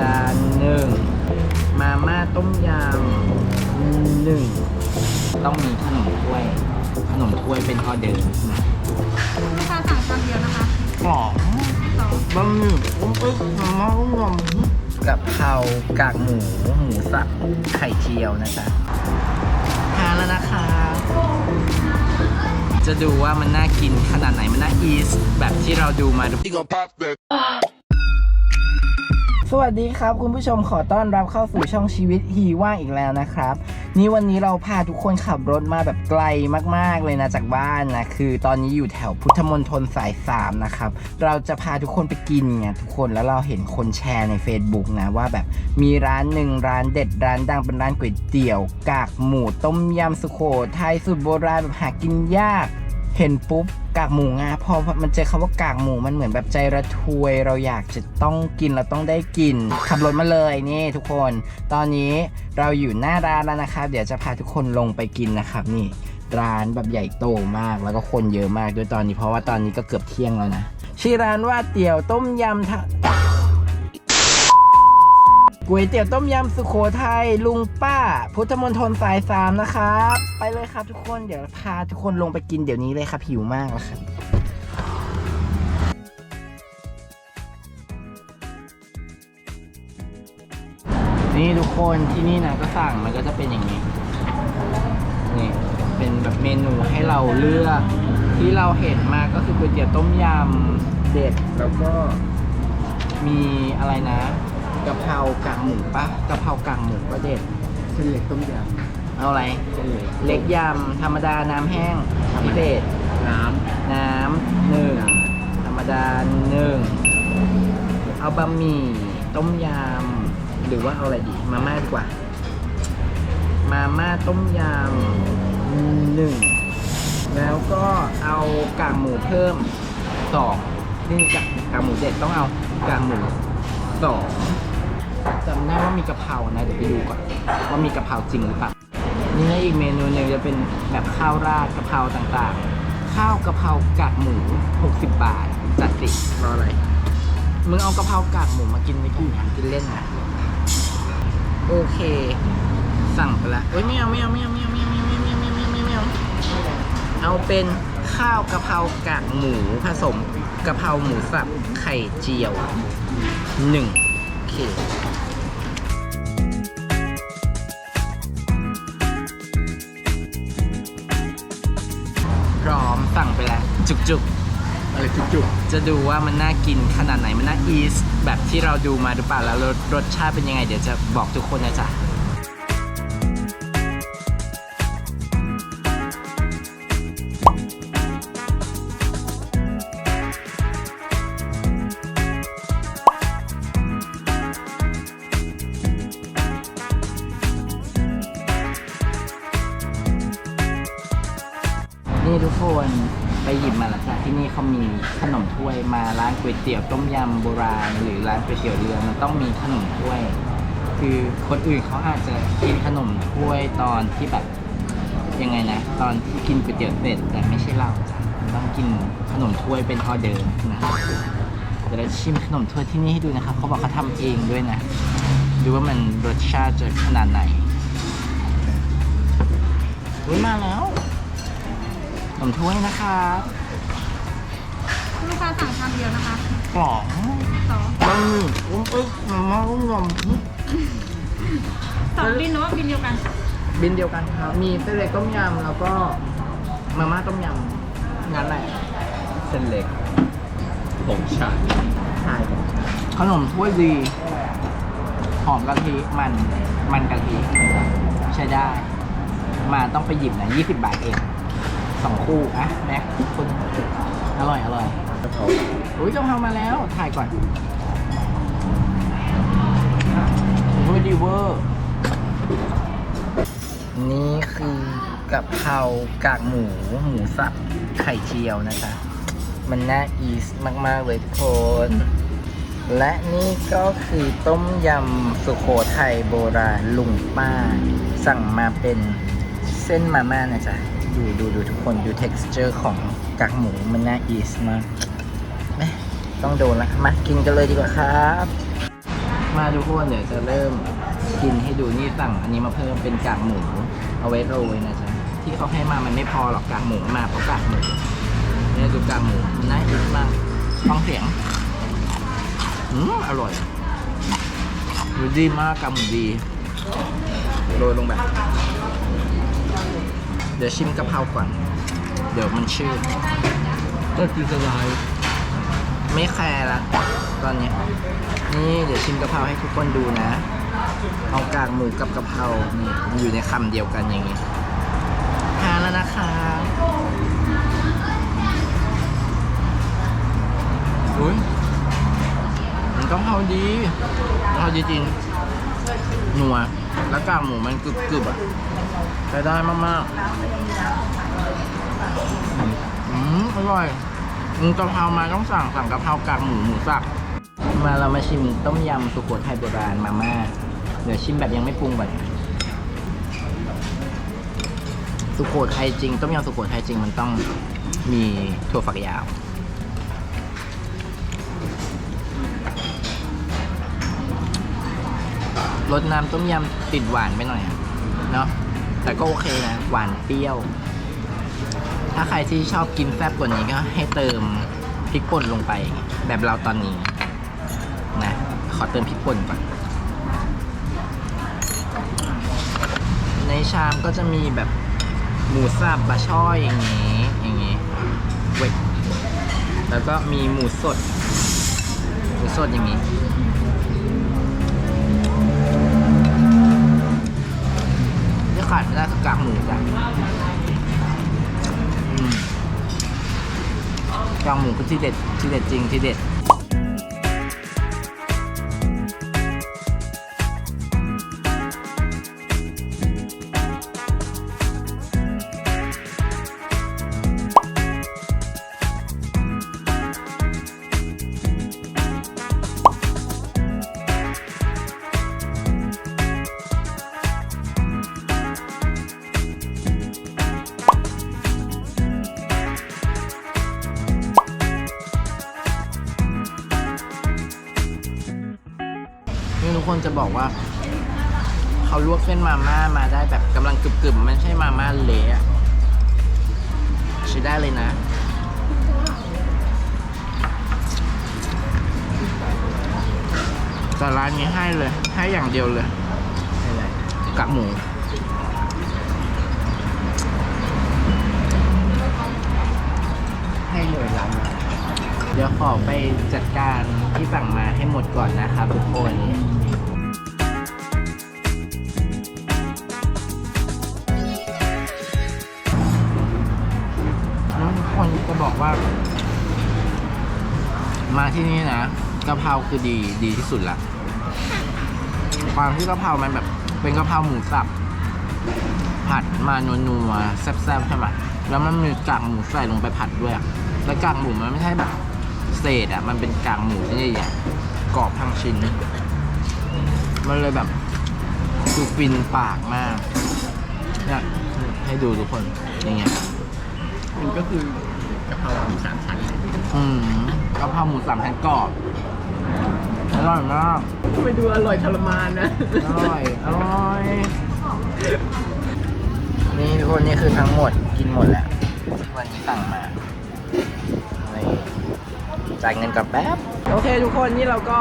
ดาหนึ่งมาม่าต้มยำหนึ่งต้องมีขนมถ้วย ขนมถ้วยเป็นออเดอร์นะลูกค้าสั่งคำเดียวนะคะกล่องสองบะหมี่กุ้งปึ๊กมาม่าต้มยำกะเพรากากหมูหมูสับไข่เจียวนะจ๊ะทานแล้วนะคะ จะดูว่ามันน่ากินขนาดไหนมันน่าอีสแบบที่เราดูมาดู สวัสดีครับ คุณผู้ชมขอต้อนรับเข้าสู่ช่องชีวิตฮีว่างอีกแล้วนะครับ นี่วันนี้เราพาทุกคนขับรถมาแบบไกลมากๆเลยนะจากบ้านนะคือ ตอนนี้อยู่แถวพุทธมณฑลสาย3นะครับเราจะพาทุกคนไปกินไงทุกคนแล้วเราเห็นคนแชร์ใน Facebook นะว่าแบบมีร้านหนึ่งร้านเด็ดร้านดังเป็นร้านก๋วยเตี๋ยวกากหมูต้มยำสุโขทัยสูตรโบราณแบบหากินยาก เห็นปุ๊บกากหมูงาพอมันเจอคำว่ากากหมูมันเหมือนแบบใจระทวย เราอยากจะต้องกินเราต้องได้กิน ขับรถมาเลยนี่ทุกคน ตอนนี้เราอยู่หน้าร้านแล้วนะครับ เดี๋ยวจะพาทุกคนลงไปกินนะครับนี่ร้านแบบใหญ่โตมากแล้วก็คนเยอะมากด้วยตอนนี้เพราะว่าตอนนี้ก็เกือบเที่ยงแล้วนะชื่อร้านว่าเตี๋ยวต้มยำทะ ก๋วยเตี๋ยวต้มยำสุโขทัยลุงป้า พุทธมณฑลสายสามนะครับไปเลยครับทุกคนเดี๋ยวพาทุกคนลงไปกินเดี๋ยวนี้เลยครับหิวมากแล้วครับนี่ทุกคนที่นี่นะก็สั่งมันก็จะเป็นอย่างนี้นี่เป็นแบบเมนูให้เราเลือกที่เราเห็นมาก็คือก๋วยเตี๋ยวต้มยำเด็ดแล้วก็มีอะไรนะ กะเพรากากหมูปะกะเพรากากหมูก็เด็ดเส้นเล็กต้มยเอาอะไรำเส้นเล็กเล็กยำธรรมดาน้ำแห้งพิเศษน้น้ำหนึ่งธรรมดาหนึ่งเอาบะหมี่ต้มยำหรือว่าเอาอะไรดีมาม่าดีกว่า มาม่าต้มยำหนึ่งแล้วก็เอากากหมูเพิ่มสองนี่กากกากหมูเด็ดต้องเอากากหมูสอง จำได้ว่ามีกะเพรานะเดี๋ยวไปดูก่อนว่ามีกะเพราจริงหรือเปล่านี่นะอีกเมนูหนึ่งจะเป็นแบบข้าวราดกะเพราต่างๆ ข้าวกะเพรากากหมู 60 บาท จัดสิรออะไรมึงเอากะเพรากากหมูมากินไม่กินนะกินเล่นนะโอเค สั่งไปละเอ้ยไม่เอาไม่เอาไม่เอาไม่เอาไม่เอาไม่เอาไม่เอาไม่เอาไม่เอาไม่เอาเอาเป็นข้าวกะเพรากากหมูผสมกะเพราหมูสับไข่เจียวหนึ่งโอเค จุกๆอะไรจุกจะดูว่ามันน่ากินขนาดไหนมันน่าอีสแบบที่เราดูมาหรือเปล่าแล้วรสรสชาติเป็นยังไง เดี๋ยวจะบอกทุกคนนะจ๊ะนี่ทุกคน ไปหยิบมาแล้วจ้ะที่นี่เขามีขนมถ้วยมาร้านก๋วยเตี๋ยวต้มยำโบราณ หรือร้านก๋วยเตี๋ยวเรือมันต้องมีขนมถ้วย คือคนอื่นเขาอาจจะกินขนมถ้วยตอนที่แบบยังไงนะ ตอนที่กินก๋วยเตี๋ยวเสร็จแต่ไม่ใช่เราจ้ะต้องกินขนมถ้วยเป็นออเดอร์นะครับเดี๋ยวเราชิมขนมถ้วยที่นี่ให้ดูนะครับเขาบอกเขาทำเองด้วยนะดูว่ามันรสชาติจะขนาดไหนอุ้ยมาแล้ว นมถ้วยนะครับลูกค้าสั่งคำเดียวนะคะกล่องสองบะหมี่กุ้งปึ๊กมาม่าต้มยสองบินหรือว่าบินเดียวกันำบินเดียวกันครับ มีเส้นเล็กต้มยำแล้วก็มาม่าต้มยำงานอะไรๆเส้นเล็กผมชาใช่ขนมถ้วยดี หอมกะทิมันมันกะทิใช้ได้ มาต้องไปหยิบนะ20 บาทเอง สองคู่อะแม็กคุณอร่อยอร่อยกะเพราอุ้ยกะเพรามาแล้วถ่ายก่อนโอ้ยดีเวอร์นี่คือกะเพรากากหมูหมูสับไข่เจียวนะคะ มันน่าอีสมาก ๆ เลยทุกคน และนี่ก็คือต้มยำสุโขทัยโบราณลุงป้า สั่งมาเป็นเส้นมาม่านะจ๊ะ ดูดูดูทุกคนดู texture ของกากหมูมันน่าอีสมากแม่ต้องโดนละมากินกันเลยดีกว่าครับ มาทุกคนเดี๋ยวจะเริ่มกินให้ดูนี่สั่งอันนี้มาเพิ่มเป็นกากหมูเอาไว้โรยนะจ๊ะที่เขาให้มามันไม่พอหรอกกากหมูมาเพราะกากหมูเนี่ยดูกากหมูน่ากินมากฟังเสียงอืมอร่อยดูดีมากกากหมูดีโรยลงแบบ ดี๋ยวชิมกะเพราก่อน เดี๋ยวมันชื่อก็คือสไลด์ไม่แคร์ละตอนนี้ นี่เดี๋ยวชิมกะเพราให้ทุกคนดูนะ เอากากหมูกับกะเพรานี่มันอยู่ในคำเดียวกันอย่างงี้ทานแล้วนะคะอุ้ยมันกะเพราดีกะเพราดีจริงนัว แล้วกากหมูมันกรึบกรึบๆอะใช้ได้มากๆอืมอร่อยอืมกะเพรามาต้องสั่งสั่งกะเพรากากหมูหมูสับมาเรามาชิมต้มยำสุโขทัยโบราณมาม่าเดี๋ยวชิมแบบยังไม่ปรุงก่อนสุโขทัยจริง ต้มยำสุโขทัยจริงมันต้องมีถั่วฝักยาว รสน้ำต้มยำติดหวานไปหน่อยอะเนาะแต่ก็โอเคนะ หวานเปรี้ยว ถ้าใครที่ชอบกินแซ่บกว่านี้ก็ให้เติมพริกป่นลงไป แบบเราตอนนี้นะขอเติมพริกป่นก่อนในชามก็จะมีแบบหมูสับบะช่อยอย่างนี้อย่างนี้เว้ยแล้วก็มีหมูสด หมูสดอย่างนี้ ที่เด็ดที่เด็ดจริงที่เด็ด กคนจะบอกว่า เขาลวกเส้นมาม่ามาได้แบบกำลังกรึบๆไม่ใช่มาม่าเละใช้ได้เลยนะแต่ร้านนี้ให้เลย ให้อย่างเดียวเลยกากหมูให้เลยร้านนี้เดี๋ยวขอไปจัดการที่สั่งมาให้หมดก่อนนะครับทุกคน ที่นี่นะกะเพราคือดีดีที่สุดละความที่กะเพรามันแบบ เป็นกะเพราหมูสับผัดมานัวๆแซ่บๆใช่ไหมแล้วมันมีกากหมูใส่ลงไปผัดด้วยอะแล้วกากหมูมันไม่ใช่แบบเศษอะ มันเป็นกากหมูที่ใหญ่ๆกรอบทั้งชิ้นมันเลยแบบดูฟินปากมากเนี่ยให้ดูทุกคนอย่างเงี้ยมันก็คือกะเพราหมูสามชั้นเลยอืม กะเพราหมูสามชั้นกรอบอร่อยมากไปดูอร่อยทรมานนะ อร่อย อร่อย นี่ทุกคนนี่คือทั้งหมดกินหมดแล้วที่วันนี้สั่งมานี่จ่ายเงินกับแป๊บ โอเคทุกคนนี่เราก็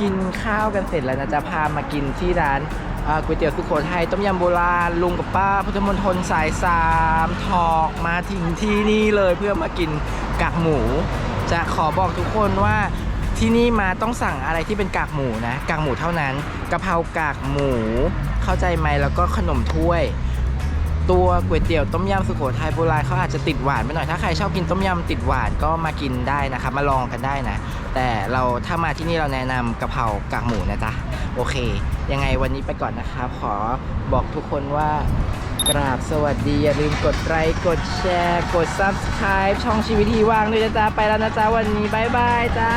กินข้าวกันเสร็จแล้วนะจะพามากินที่ร้านอ่าก๋วยเตี๋ยวสุโขทัยต้มยำโบราณลุงกับป้า พุทธมณฑลสายสามถอกมาถึงที่นี่เลยเพื่อมากินกากหมู จะขอบอกทุกคนว่าที่นี่มาต้องสั่งอะไรที่เป็นกากหมูนะกากหมูเท่านั้นกะเพรากากหมู เข้าใจไหมแล้วก็ขนมถ้วย ตัวก๋วยเตี๋ยวต้มยำสุโขทัยโบราณเขาอาจจะติดหวานไปหน่อยถ้าใครชอบกินต้มยำติดหวานก็มากินได้นะครับมาลองกันได้นะ แต่เราถ้ามาที่นี่เราแนะนำกะเพรากากหมูนะจ๊ะโอเค ยังไงวันนี้ไปก่อนนะครับขอบอกทุกคนว่า กราบสวัสดีอย่าลืมกดไลค์กดแชร์ กด subscribe ช่องชีวิตทีว่างด้วยนะจ๊ะ ไปแล้วนะจ๊ะ วันนี้บายบายจ้า